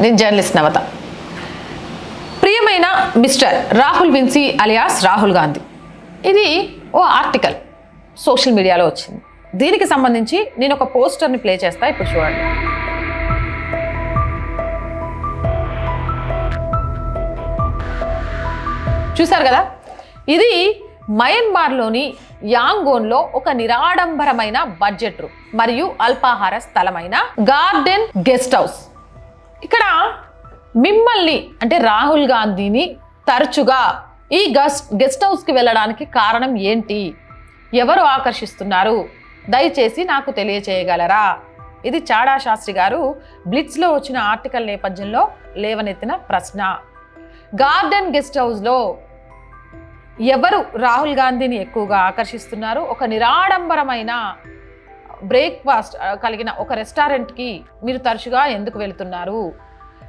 నేను జర్నలిస్ట్ నవత. ప్రియమైన mister Rahul Vincy alias Rahul Gandhi. ఇది ఓ ఆర్టికల్ సోషల్ మీడియాలో వచ్చింది. దీనికి సంబంధించి నేను ఒక పోస్టర్ని ప్లే చేస్తా ఇప్పుడు చూడండి. చూశారు కదా? ఇది మయన్మార్లోని యాంగోన్లో ఒక నిరాడంబరమైన బడ్జెట్ రూమ్ మరియు అల్పాహార స్థలమైన గార్డెన్ గెస్ట్ హౌస్. ఇక్కడ మిమ్మల్ని అంటే రాహుల్ గాంధీని తరచుగా ఈ గస్ట్ గెస్ట్ హౌస్కి వెళ్ళడానికి కారణం ఏంటి? ఎవరు ఆకర్షిస్తున్నారు? దయచేసి నాకు తెలియచేయగలరా? ఇది చాడా శాస్త్రి గారు బ్లిట్స్లో వచ్చిన ఆర్టికల్ నేపథ్యంలో లేవనెత్తిన ప్రశ్న. గార్డెన్ గెస్ట్ హౌస్లో ఎవరు రాహుల్ గాంధీని ఎక్కువగా ఆకర్షిస్తున్నారు? ఒక నిరాడంబరమైన బ్రేక్ఫాస్ట్ కలిగిన ఒక రెస్టారెంట్కి మీరు తరచుగా ఎందుకు వెళుతున్నారు?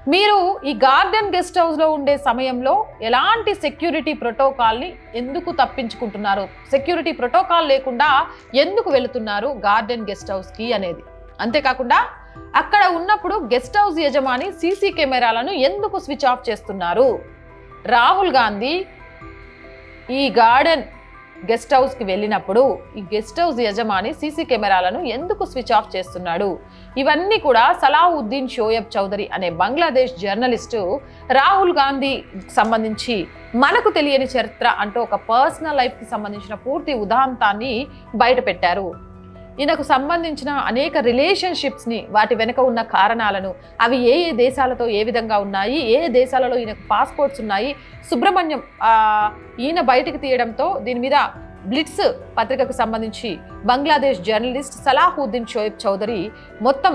మీరు ఈ గార్డెన్ గెస్ట్ హౌస్లో ఉండే సమయంలో ఎలాంటి సెక్యూరిటీ ప్రోటోకాల్ని ఎందుకు తప్పించుకుంటున్నారు? సెక్యూరిటీ ప్రోటోకాల్ లేకుండా ఎందుకు వెళుతున్నారు గార్డెన్ గెస్ట్ హౌస్కి అనేది. అంతేకాకుండా అక్కడ ఉన్నప్పుడు గెస్ట్ హౌస్ యజమాని సీసీ కెమెరాలను ఎందుకు స్విచ్ ఆఫ్ చేస్తున్నారు? రాహుల్ గాంధీ ఈ గార్డెన్ గెస్ట్ హౌస్కి వెళ్ళినప్పుడు ఈ గెస్ట్ హౌస్ యజమాని సీసీ కెమెరాలను ఎందుకు స్విచ్ ఆఫ్ చేస్తున్నాడు? ఇవన్నీ కూడా సలావుద్దీన్ షోయబ్ చౌదరి అనే బంగ్లాదేశ్ జర్నలిస్టు రాహుల్ గాంధీ సంబంధించి మనకు తెలియని చరిత్ర అంటూ ఒక పర్సనల్ లైఫ్కి సంబంధించిన పూర్తి ఉదాంతాన్ని బయటపెట్టారు. ఈయనకు సంబంధించిన అనేక రిలేషన్షిప్స్ని వాటి వెనుక ఉన్న కారణాలను అవి ఏ ఏ దేశాలతో ఏ విధంగా ఉన్నాయి ఏ ఏ దేశాలలో ఈయనకు పాస్పోర్ట్స్ ఉన్నాయి సుబ్రహ్మణ్యం ఈయన బయటకు తీయడంతో దీని మీద బ్లిట్స్ పత్రికకు సంబంధించి బంగ్లాదేశ్ జర్నలిస్ట్ సలాహుద్దీన్ షోయబ్ చౌదరి మొత్తం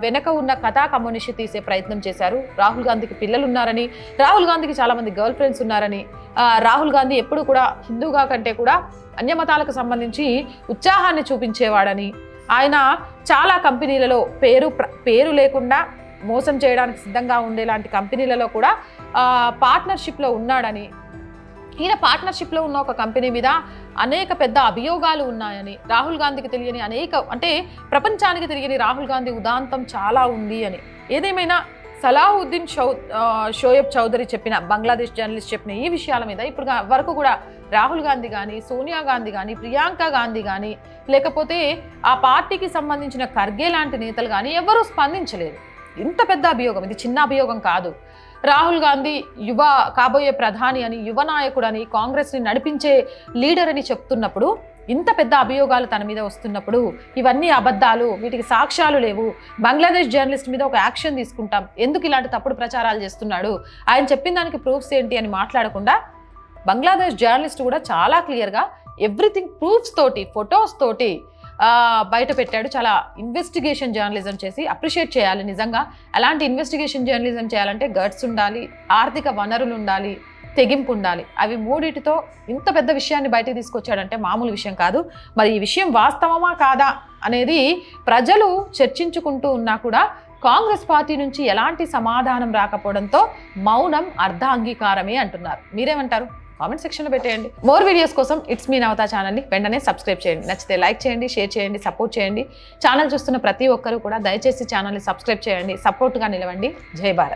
వెనక ఉన్న కథా కమ్యూనిషి తీసే ప్రయత్నం చేశారు. రాహుల్ గాంధీకి పిల్లలు ఉన్నారని రాహుల్ గాంధీకి చాలామంది గర్ల్ ఫ్రెండ్స్ ఉన్నారని రాహుల్ గాంధీ ఎప్పుడు కూడా హిందూగా కంటే కూడా అన్యమతాలకు సంబంధించి ఉత్సాహాన్ని చూపించేవాడని ఆయన చాలా కంపెనీలలో పేరు ప్ర- పేరు లేకుండా మోసం చేయడానికి సిద్ధంగా ఉండేలాంటి కంపెనీలలో కూడా పార్ట్నర్షిప్లో ఉన్నాడని ఈయన పార్ట్నర్షిప్లో ఉన్న ఒక కంపెనీ మీద అనేక పెద్ద అభియోగాలు ఉన్నాయని రాహుల్ గాంధీకి తెలియని అనేక అంటే ప్రపంచానికి తెలియని రాహుల్ గాంధీ ఉదాంతం చాలా ఉంది అని. ఏదేమైనా సలాహుద్దీన్ షౌ షోయబ్ చౌదరి చెప్పిన బంగ్లాదేశ్ జర్నలిస్ట్ చెప్పిన ఈ విషయాల మీద ఇప్పుడు వరకు కూడా రాహుల్ గాంధీ కానీ సోనియా గాంధీ కానీ ప్రియాంక గాంధీ కానీ లేకపోతే ఆ పార్టీకి సంబంధించిన ఖర్గే లాంటి నేతలు కానీ ఎవరూ స్పందించలేదు. ఇంత పెద్ద అభియోగం ఇది చిన్న అభియోగం కాదు. రాహుల్ గాంధీ యువ కాబోయే ప్రధాని అని యువ నాయకుడు అని కాంగ్రెస్ని నడిపించే లీడర్ అని చెప్తున్నప్పుడు ఇంత పెద్ద అభియోగాలు తన మీద వస్తున్నప్పుడు ఇవన్నీ అబద్ధాలు వీటికి సాక్ష్యాలు లేవు. బంగ్లాదేశ్ జర్నలిస్ట్ మీద ఒక యాక్షన్ తీసుకుంటాం. ఎందుకు ఇలాంటి తప్పుడు ప్రచారాలు చేస్తున్నాడు? ఆయన చెప్పిన దానికి ప్రూఫ్స్ ఏంటి అని మాట్లాడకుండా బంగ్లాదేశ్ జర్నలిస్ట్ కూడా చాలా క్లియర్గా ఎవ్రీథింగ్ ప్రూఫ్స్ తోటి ఫొటోస్ తోటి బయట పెట్టాడు. చాలా ఇన్వెస్టిగేషన్ జర్నలిజం చేసి అప్రిషియేట్ చేయాలి నిజంగా. అలాంటి ఇన్వెస్టిగేషన్ జర్నలిజం చేయాలంటే గట్స్ ఉండాలి ఆర్థిక వనరులు ఉండాలి తెగింపు ఉండాలి. అవి మూడిటితో ఇంత పెద్ద విషయాన్ని బయటకు తీసుకొచ్చాడంటే మామూలు విషయం కాదు. మరి ఈ విషయం వాస్తవమా కాదా అనేది ప్రజలు చర్చించుకుంటూ ఉన్నా కూడా కాంగ్రెస్ పార్టీ నుంచి ఎలాంటి సమాధానం రాకపోవడంతో మౌనం అర్ధాంగీకారమే అంటున్నారు. మీరేమంటారు? కామెంట్ సెక్షన్లో పెట్టేయండి. మోర్ వీడియోస్ కోసం ఇట్స్ మీ నవతా ఛానల్ని వెంటనే సబ్స్క్రైబ్ చేయండి. నచ్చితే లైక్ చేయండి షేర్ చేయండి సపోర్ట్ చేయండి. ఛానల్ చూస్తున్న ప్రతి ఒక్కరూ కూడా దయచేసి ఛానల్ని సబ్స్క్రైబ్ చేయండి. సపోర్ట్గా నిలవండి. జై భారత్.